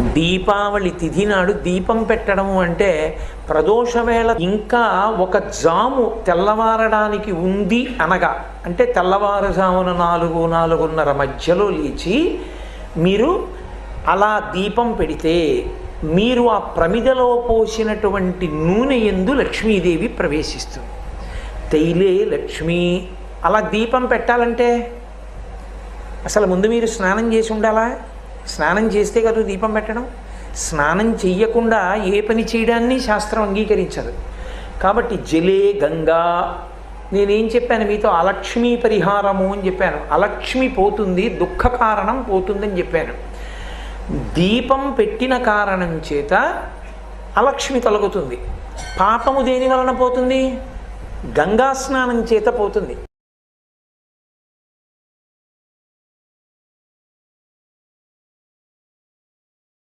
దీపావళి తిథి నాడు దీపం పెట్టడం అంటే ప్రదోషవేళ ఇంకా ఒక జాము తెల్లవారడానికి ఉంది అనగా అంటే తెల్లవారుజామున నాలుగు నాలుగున్నర మధ్యలో లేచి మీరు అలా దీపం పెడితే మీరు ఆ ప్రమిదలో పోసినటువంటి నూనె ఎందు లక్ష్మీదేవి ప్రవేశిస్తుంది. తైలే లక్ష్మి అలా దీపం పెట్టాలంటే అసలు ముందు మీరు స్నానం చేసి ఉండాలా? స్నానం చేస్తే కదా దీపం పెట్టడం? స్నానం చెయ్యకుండా ఏ పని చేయడాన్ని శాస్త్రం అంగీకరించదు. కాబట్టి జలే గంగా. నేనేం చెప్పాను మీతో? అలక్ష్మీ పరిహారము అని చెప్పాను. అలక్ష్మి పోతుంది దుఃఖ కారణం పోతుందని చెప్పాను. దీపం పెట్టిన కారణం చేత అలక్ష్మి తొలగుతుంది. పాపము దేని వలన పోతుంది? గంగా స్నానం చేత పోతుంది.